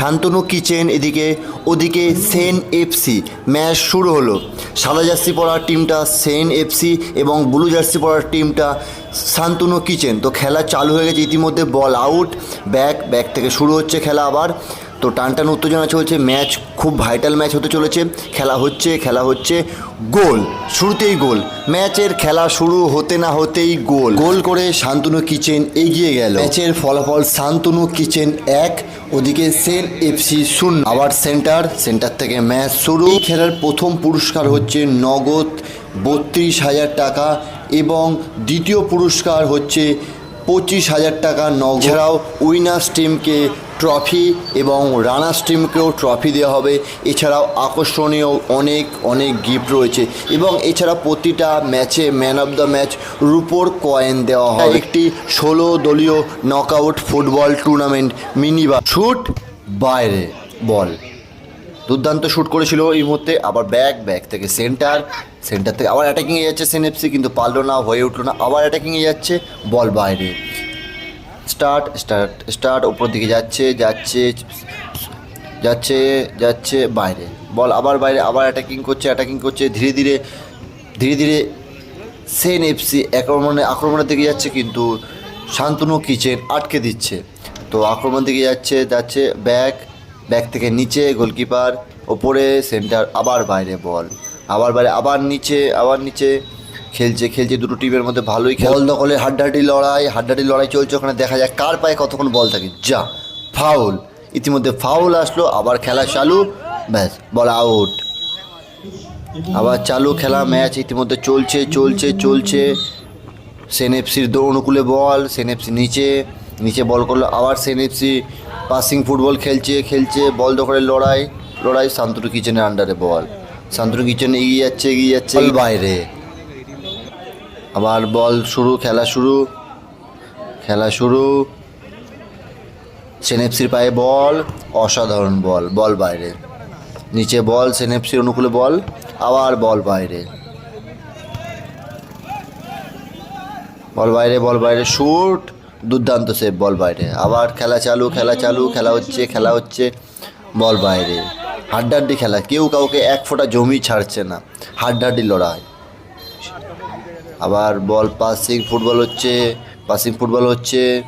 Shantanu kitchen এদিকে, ওদিকে Sen FC. Match শুরু হলো। সাদা জার্সি পরার টিমটা সেন এফসি এবং ব্লু জার্সি পরার টিমটা শান্তনু কিচেন। তো খেলা চালু হয়ে গেছে, ইতিমধ্যে বল আউট। ব্যাক ব্যাক থেকে শুরু হচ্ছে খেলা আবার। তো টানটান উত্তেজনা চলছে, ম্যাচ খুব ভাইটাল ম্যাচ হতে চলেছে। খেলা হচ্ছে খেলা হচ্ছে, গোল, শুরুতেই গোল। ম্যাচের খেলা শুরু হতে না হতেই গোল। গোল করে শান্তনু কিচেন এগিয়ে গেল। ম্যাচের ফলাফল শান্তনু কিচেন এক, ওদিকে সেন এফসি শূন্য। আবার সেন্টার সেন্টার থেকে ম্যাচ শুরু। এই খেলার প্রথম পুরস্কার হচ্ছে নগদ বত্রিশ হাজার টাকা এবং দ্বিতীয় পুরস্কার হচ্ছে পঁচিশ হাজার টাকা নগদ। উইনার্স টিমকে ট্রফি এবং রানার্স টিমকেও ট্রফি দেওয়া হবে। এছাড়াও আকর্ষণীয় অনেক অনেক গিফট রয়েছে এবং এছাড়া প্রতিটা ম্যাচে ম্যান অফ দ্য ম্যাচ রুপোর কয়েন দেওয়া হয় একটি ষোলো দলীয় নকআউট ফুটবল টুর্নামেন্ট মিনি বা শুট বাইরে বল। দুর্দান্ত শ্যুট করেছিল এই মুহূর্তে, আবার ব্যাক ব্যাক থেকে সেন্টার সেন্টার থেকে আবার অ্যাটাকিংয়ে যাচ্ছে সেনএফসি কিন্তু পারল না, হয়ে উঠল না, আবার অ্যাটাকিংয়ে যাচ্ছে, বল বাইরে। স্টার্ট স্টার্ট স্টার্ট ওপর দিকে যাচ্ছে যাচ্ছে যাচ্ছে যাচ্ছে বাইরে। বল আবার বাইরে, আবার অ্যাটাকিং করছে অ্যাটাকিং করছে, ধীরে ধীরে ধীরে ধীরে সেন এফসি আক্রমণে, আক্রমণের দিকে যাচ্ছে কিন্তু শান্তনু কিচেন আটকে দিচ্ছে। তো আক্রমণ দিকে যাচ্ছে যাচ্ছে ব্যাক ব্যাক থেকে নিচে গোলকিপার ওপরে সেন্টার আবার বাইরে বল আবার বাইরে, আবার নিচে আবার নিচে। খেলছে খেলছে দুটো টিমের মধ্যে ভালোই খেল বল দখলে হাড্ডাহাড্ডি লড়াই হাড্ডাহাড্ডি লড়াই চলছে ওখানে দেখা যায় কার পায়ে কতক্ষণ বল থাকে। যা ফাউল ইতিমধ্যে ফাউল আসলো আবার খেলা চালু ব্যাস বল আউট আবার চালু খেলা ম্যাচ ইতিমধ্যে চলছে চলছে চলছে। সেনএফসির অনুকূলে বল সেনএফসি নিচে নিচে বল করল আবার সেনএফসি পাসিং ফুটবল খেলছে খেলছে বল দখলের লড়াই লড়াই শান্তনু কিচেনের আন্ডারে বল। শান্তনু কিচেন এগিয়ে যাচ্ছে এগিয়ে যাচ্ছে। বাইরে। আবার বল শুরু, খেলা শুরু। খেলা শুরু। সেনএফসির পায়ে বল, অসাধারণ বল বল বাইরে। নিচে বল সেনএফসির অনুকূলে বল, আবার বল বাইরে। বল বাইরে বল বাইরে, শুট, দুর্দান্ত সেভ বল বাইরে। আবার খেলা চালু খেলা চালু, খেলা হচ্ছে খেলা হচ্ছে, বল বাইরে। হাড্ডাহাড্ডি খেলা, কেউ কাউকে এক ফোঁটা জমি ছাড়ছে না। হাড্ডাহাড্ডি লড়াই। আবার বল পাসিং ফুটবল হচ্ছে পাসিং ফুটবল হচ্ছে।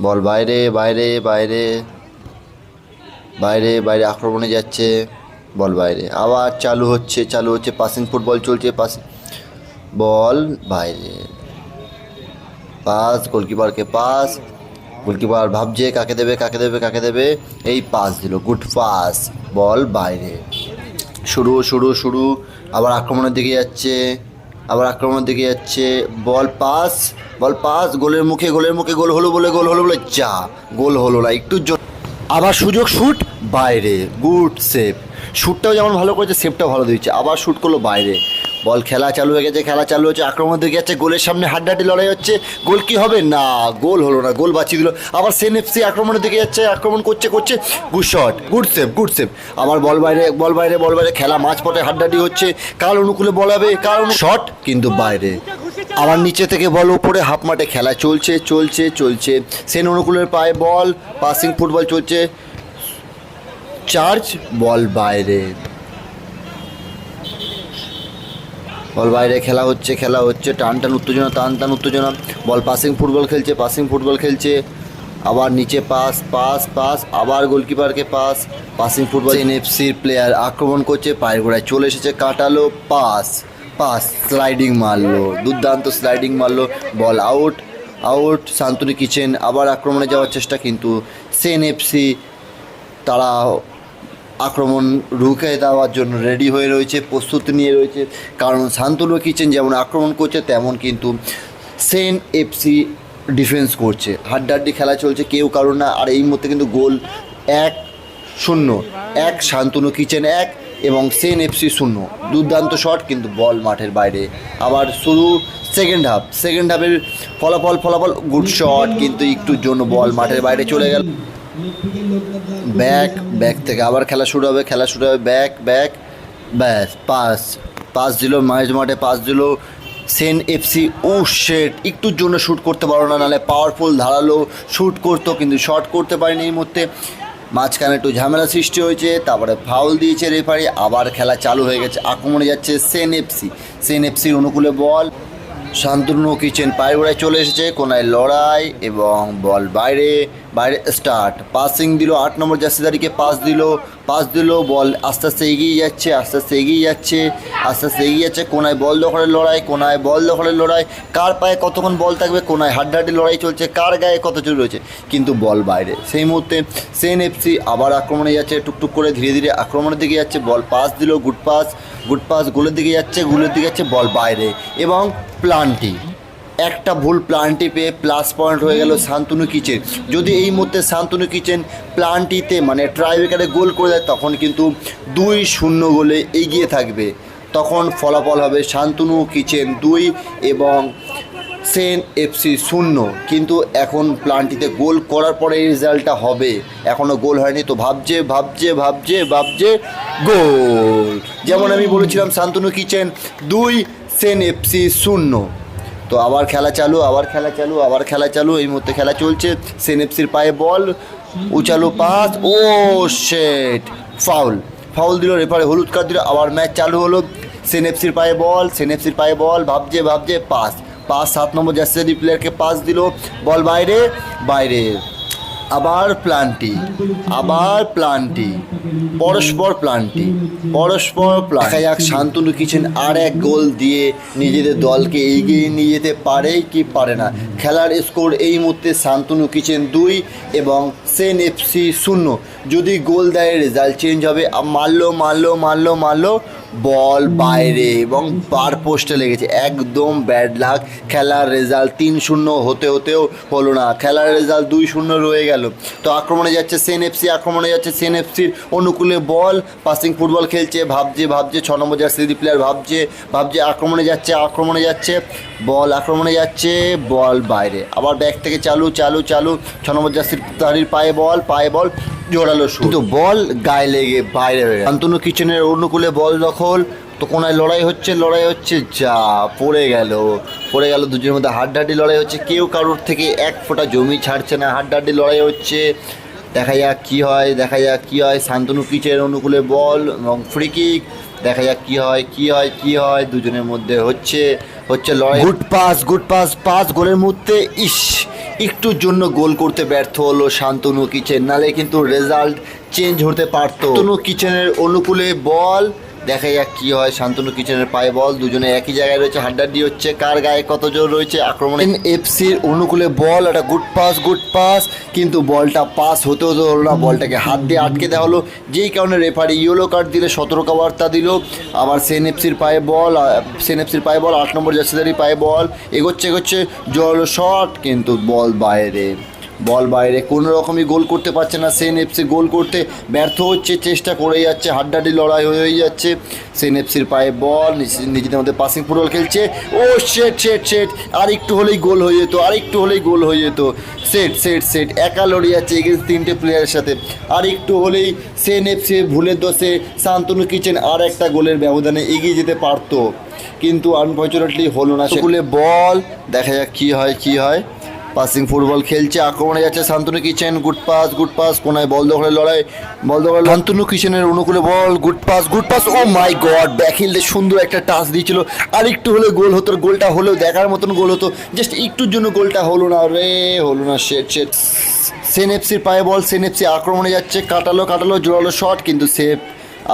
বল বাইরে বাইরে বাইরে। বাইরে বাইরে আক্রমণে যাচ্ছে। বল বাইরে। আবার চালু হচ্ছে চালু হচ্ছে পাসিং ফুটবল চলছে পাস বল বাইরে। পাস গোলকিপারকে পাস গোলকিপার ভাবছে কাকে দেবে কাকে দেবে কাকে দেবে। এই পাস দিল গুড পাস বল বাইরে। শুরু শুরু শুরু। আবার আক্রমণের দিকে যাচ্ছে। আবার আক্রমণের দিকে যাচ্ছে বল পাস বল পাস গোলের মুখে গোলের মুখে গোল হলো বলে, গোল হলো বলে, যা, গোল হলো না, একটু আবার সুযোগ শুট বাইরে গুড সেভ শ্যুটটাও যেমন ভালো করেছে সেভটাও ভালো দিচ্ছে আবার শ্যুট করল বাইরে। বল খেলা চালু হয়ে গেছে, খেলা চালু হচ্ছে আক্রমণ দিকে যাচ্ছে, গোলের সামনে হাড্ডাহাড্ডি লড়াই হচ্ছে। গোল কি হবে? না, গোল হলো না, গোল বাঁচিয়ে দিল। আবার সেন এফসি আক্রমণের দিকে যাচ্ছে, আক্রমণ করছে করছে। Good shot good save good save আবার বল বাইরে বল বাইরে বল বাইরে, খেলা মাঝপথে হাড্ডাহাড্ডি হচ্ছে। কার অনুকূলে বল হবে কার শট কিন্তু বাইরে। আবার নিচে থেকে বল উপরে, হাফ মাঠে খেলা চলছে চলছে চলছে। সেন অনুকূলের পায়ে বল পাসিং ফুটবল চলছে। চার্জ বল বাইরে। বল বাইরে খেলা হচ্ছে খেলা হচ্ছে টান টান উত্তেজনা টান টান উত্তেজনা। বল পাসিং ফুটবল খেলছে পাসিং ফুটবল খেলছে। আবার নিচে পাস পাস পাস আবার গোলকিপারকে পাস পাসিং ফুটবল এনএফসির প্লেয়ার আক্রমণ করছে পায়ের গোড়ায় চলে এসেছে কাটালো পাস পাস স্লাইডিং মারলো দুর্দান্ত স্লাইডিং মারলো ball out out Shantanu Kichen আবার আক্রমণে যাওয়ার চেষ্টা কিন্তু সেন এফসি তারা আক্রমণ রুখে দেওয়ার জন্য রেডি হয়ে রয়েছে, প্রস্তুতি নিয়ে রয়েছে। কারণ শান্তনু কিচেন যেমন আক্রমণ করছে, তেমন কিন্তু সেন এফসি ডিফেন্স করছে। হাড্ডাহাড্ডি খেলা চলছে, কেউ কারণ না। আর এই মুহূর্তে কিন্তু গোল এক শূন্য, এক শান্তনু কিচেন এক এবং সেন এফসি শূন্য। দুর্দান্ত শট কিন্তু বল মাঠের বাইরে। আবার শুরু সেকেন্ড হাফ সেকেন্ড হাফের ফলাফল ফলাফল গুড শট কিন্তু একটুর জন্য বল মাঠের বাইরে চলে গেল। ব্যাক ব্যাক থেকে আবার খেলা শুরু হবে, খেলা শুরু হবে, ব্যাক ব্যাক, ব্যাস, পাস পাস দিল, মাঝ মাঠে পাস দিল, সেন এফসি, ও শেট, একটুর জন্য শ্যুট করতে পারো না নাহলে পাওয়ারফুল ধারালো শ্যুট করতো, কিন্তু শট করতে পারেনি এই মুহূর্তে। মাঝখানে একটু ঝামেলা সৃষ্টি হয়েছে, তারপরে ফাউল দিয়েছে রেফারি আবার খেলা চালু হয়ে গেছে, আক্রমণে যাচ্ছে সেন এফসি। সেন এফসির অনুকূলে বল, শান্তনু কিচেন পায়ে চলে এসেছে, কোনায় লড়াই এবং বল বাইরে। বাইরে স্টার্ট। পাসিং দিল আট নম্বর জার্সিদারিকে পাস দিল পাস দিল, বল আস্তে আস্তে এগিয়ে যাচ্ছে, আস্তে আস্তে এগিয়ে যাচ্ছে, আস্তে আস্তে এগিয়ে যাচ্ছে, কোনায় বল দখলের লড়াই, কোনায় বল দখলের লড়াই, কার পায়ে কতক্ষণ বল থাকবে, কোনায় হাড্ডাহাড্ডি লড়াই চলছে, কার গায়ে কত চুরি রয়েছে, কিন্তু বল বাইরে। সেই মুহূর্তে সেন এফসি আবার আক্রমণে যাচ্ছে, টুকটুক করে ধীরে ধীরে আক্রমণের দিকে যাচ্ছে, বল পাস দিল, গুড পাস গুড পাস গোলের দিকে যাচ্ছে, গোলের দিকে যাচ্ছে, বল বাইরে এবং প্লান্টি একটা ভুল প্লান্টি পেয়ে প্লাস পয়েন্ট হয়ে গেল শান্তনু কিচেন। যদি এই মুহূর্তে শান্তনু কিচেন প্লান্টিতে মানে ট্রাইবেকারে গোল করে দেয় তখন কিন্তু দুই শূন্য গোলে এগিয়ে থাকবে। তখন ফলাফল হবে শান্তনু কিচেন দুই এবং সেন এফসি শূন্য। কিন্তু এখন প্লান্টিতে গোল করার পরে এই রেজাল্টটা হবে। এখনও গোল হয়নি তো ভাবছে ভাবছে ভাবছে ভাবছে গোল যেমন আমি বলেছিলাম শান্তনু কিচেন দুই সেন এফসি শূন্য। তো আবার খেলা চালু, আবার খেলা চালু, আবার খেলা চালু। এই মুহূর্তে খেলা চলছে। সেনএফসির পায়ে বল, উচালো পাস, ও শেট ফাউল ফাউল দিল রেফারে হলুদ কার্ড দিল, আবার ম্যাচ চালু হলো। সেনএফসির পায়ে বল সেনএফসির পায়ে বল, ভাবছে ভাবছে পাস পাস সাত নম্বর জার্সি প্লেয়ারকে পাস দিল। বল বাইরে বাইরে। আবার প্লান্টি আবার প্লান্টি, পরস্পর প্লান্টি, পরস্পর প্লান যাক শান্তনু কিচেন আর এক গোল দিয়ে নিজেদের দলকে এগিয়ে নিয়ে যেতে পারে কি পারে না। খেলার স্কোর এই মুহূর্তে শান্তনু কিচেন দুই এবং সেন এফসি শূন্য। যদি গোল দেয়, রেজাল্ট চেঞ্জ হবে। মারলো মারলো মারলো মারলো। বল, বাইরে এবং বার পোস্টে লেগেছে। একদম ব্যাড লাক খেলার রেজাল্ট তিন শূন্য হতে হতেও হলো না। খেলার রেজাল্ট দুই শূন্য রয়ে গেল। তো আক্রমণে যাচ্ছে সেন এফসি আক্রমণে যাচ্ছে সেন এফসির অনুকূলে বল। পাসিং ফুটবল খেলছে, ভাবছে ভাবছে, ছ নম্বর জার্সি প্লেয়ার ভাবছে ভাবছে আক্রমণে যাচ্ছে আক্রমণে যাচ্ছে, বল আক্রমণে যাচ্ছে, বল বাইরে। আবার ব্যাক থেকে চালু চালু চালু, ছ নম্বর জার্সির তারির পায়ে বল পায়ে বল। জোরালো শুট কিন্তু বল গায়ে লেগে বাইরে হয়ে শান্তনু কিচেনের অনুকূলে বল দখল তো কোনায় লড়াই হচ্ছে লড়াই হচ্ছে যা পড়ে গেল। পড়ে গেল দুজনের মধ্যে হাড্ডাহাড্ডি লড়াই হচ্ছে কেউ কারোর থেকে এক ফোঁটা জমি ছাড়ছে না হাড্ডাহাড্ডি লড়াই হচ্ছে। দেখা যাক কি হয় দেখা যাক কি হয় শান্তনু কিচের অনুকূলে বল এবং ফ্রি কিক দেখা যাক কি হয় কি হয় কি হয় দুজনের মধ্যে হচ্ছে হচ্ছে লড়াই। Good pass good pass pass গোলের মধ্যে ইস! একটুর জন্য গোল করতে ব্যর্থ হলো শান্তনু কিচেন। নালে কিন্তু রেজাল্ট চেঞ্জ হতে পারতো। কিচেনের অনুকূলে বল দেখা যাক কি হয়। শান্তনু কিচেনের পায়ে বল, দুজনে একই জায়গায় রয়েছে হাড্ডাড্ডি হচ্ছে কার গায়ে কত জোর রয়েছে, আক্রমণ এফসির অনুকূলে বল, একটা গুড পাস গুড পাস কিন্তু বলটা পাস হতে হতে হলো না, বলটাকে হাত দিয়ে আটকে দেওয়া হলো। যেই কারণে রেফারি ইয়েলো কার্ড দিলে সতর্ক বার্তা দিল। আবার সেন এফসির পায়ে বল সেন এফসির পায়ে বল, আট নম্বর জার্সিদারি পায়ে বল, এগোচ্ছে এগোচ্ছে জল শট কিন্তু বল বাইরে। বল বাইরে। কোনো রকমই গোল করতে পারছে না সেন এফসি গোল করতে ব্যর্থ হচ্ছে, চেষ্টা করে যাচ্ছে হাড্ডাডি লড়াই হয়ে যাচ্ছে। সেন এফসির পায়ে বল, নিজ- নিজেদের মধ্যে পাসিং ফুটবল খেলছে। ও শেট শেট শেট আর একটু হলেই গোল হয়ে যেত, আর একটু হলেই গোল হয়ে যেত। সেট সেট সেট একা লড়ে যাচ্ছে এগেন্স্ট তিনটে প্লেয়ারের সাথে। আর একটু হলেই সেন এফসি ভুলের দোষে শান্তনু কিচেন আর একটা গোলের ব্যবধানে এগিয়ে যেতে পারতো। কিন্তু আনফর্চুনেটলি হলো না সেগুলো বল, দেখা যাক কী হয় কী হয়। পাসিং ফুটবল খেলছে, আক্রমণে যাচ্ছে Shantanu Kichen, good pass good pass, কোনায় বল দখলের লড়াই, বল দখলের শান্তনু কিচেনের অনুকূলে ball, good pass good pass oh my god ব্যাকিলতে সুন্দর একটা টাচ দিয়েছিল। আর একটু হলে গোল হতো গোলটা হলেও দেখার মতন গোল হতো জাস্ট একটুর জন্য গোলটা হলো না রে, হলো না শেট শেট সেন এফসির পায়ে বল, সেন এফসি আক্রমণে যাচ্ছে, কাটালো কাটালো, জোরালো শট কিন্তু সেফ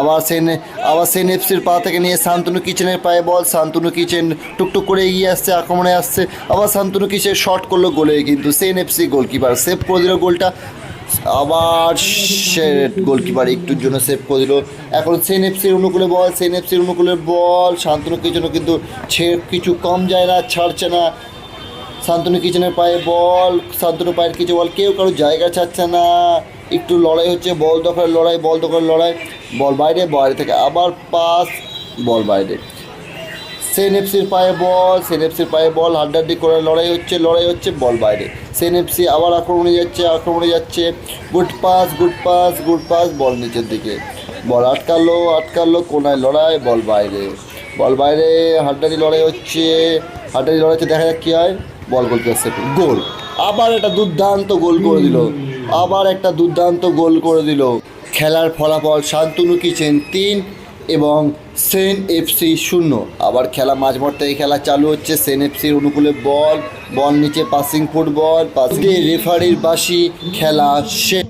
আবার সেন আবার সেন এফসির পা থেকে নিয়ে শান্তনু কিচেনের পায়ে বল। শান্তনু কিচেন টুকটুক করে এগিয়ে আসছে, আক্রমণে আসছে। আবার শান্তনু কিচেন শট করল গোলে কিন্তু সেন এফসি গোলকিপার সেভ করে দিল গোলটা। আবার গোলকিপার একটুর জন্য সেভ করে দিল। এখন সেন এফসির অনুকূলে বল সেন এফসির অনুকূলে বল। শান্তনু কিচেনও কিন্তু ছে কিছু কম যায় না, ছাড়ছে না। শান্তনু কিচেনের পায়ে বল শান্তনু পায়ের কিছু বল কেউ কারও জায়গা ছাড়ছে না। একটু লড়াই হচ্ছে, বল দখলের লড়াই, বল দখলের লড়াই, বল বাইরে বাইরে থেকে আবার পাস, বল বাইরে। সেন এফসির পায়ে বল সেন এফসির পায়ে বল হাড্ডাড্ডি করে লড়াই হচ্ছে লড়াই হচ্ছে, বল বাইরে। সেন এফসি আবার আক্রমণে যাচ্ছে আক্রমণে যাচ্ছে। Good pass good pass good pass, ball নিচের দিকে। বল আটকালো আটকালো, কোনায় লড়াই, বল বাইরে। বল বাইরে হাড্ডারি লড়াই হচ্ছে হাড্ডারি লড়াই হচ্ছে, দেখা যাক কী হয়। বল গোল করছে গোল। আবার একটা দুর্দান্ত গোল করে দিল। আবার একটা দুর্দান্ত গোল করে দিল। খেলার ফলাফল শান্তনু কিচেন তিন এবং সেন এফসি শূন্য। আবার খেলা মাঝমাঠ থেকে খেলা চালু হচ্ছে সেন এফসির অনুকূলে বল বল নিচে পাসিং ফুটবল পাসিং রেফারির বাসি খেলা শেষ।